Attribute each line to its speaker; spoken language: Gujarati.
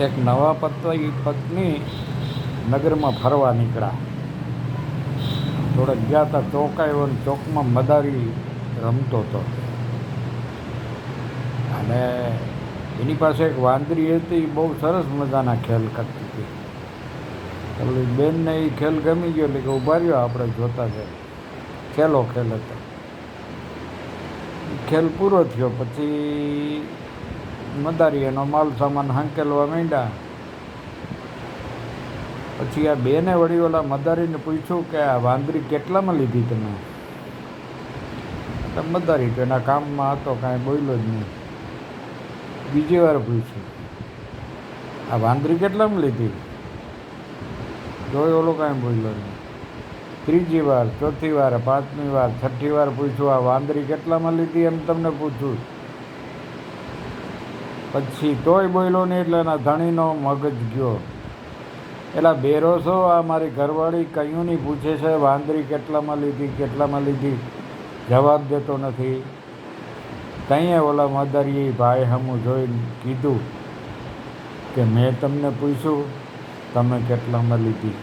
Speaker 1: એક નવા પત્ની પત્ની નગરમાં ફરવા નીકળ્યા. થોડાક ગયા હતા ચોક આવ્યો ને ચોકમાં મદારી રમતો હતો. અને એની પાસે એક વાંદરી હતી બહુ સરસ મજાના ખેલ કરતી હતી. એટલે બેનને એ ખેલ ગમી ગયો, એટલે કે ઊભા રહ્યો, આપણે જોતા છે ખેલો ખેલ હતો. ખેલ પૂરો થયો, પછી મદારી એનો માલ સામાન હાંકેલવા માંડ્યા. પછી આ બેને વળી ઓલા મદારીને પૂછ્યું કે આ વાંદરી કેટલામાં લીધી તમે? મદારી તો એના કામમાં હતો, કાંઈ બોલ્યો જ નહીં. બીજી વાર પૂછ્યું, આ વાંદરી કેટલામાં લીધી? જોઈ ઓલો કાંઈ બોલ્યો નહીં. ત્રીજી વાર, ચોથી વાર, પાંચમી વાર, છઠ્ઠી વાર પૂછ્યું, આ વાંદરી કેટલામાં લીધી એમ તમને પૂછ્યું પછી તોય બોલ્યો નહીં એટલે એના ધણીનો મગજ ગયો. એટલે બેરો છો? આ મારી ઘરવાળી કયું નહીં પૂછે છે? વાંદરી કેટલામાં લીધી કેટલામાં લીધી? જવાબ દેતો નથી. તઈએ ઓલા મદારીએ ભાઈ હમું જોઈને કીધું કે, મેં તમને પૂછ્યું, તમે કેટલામાં લીધી?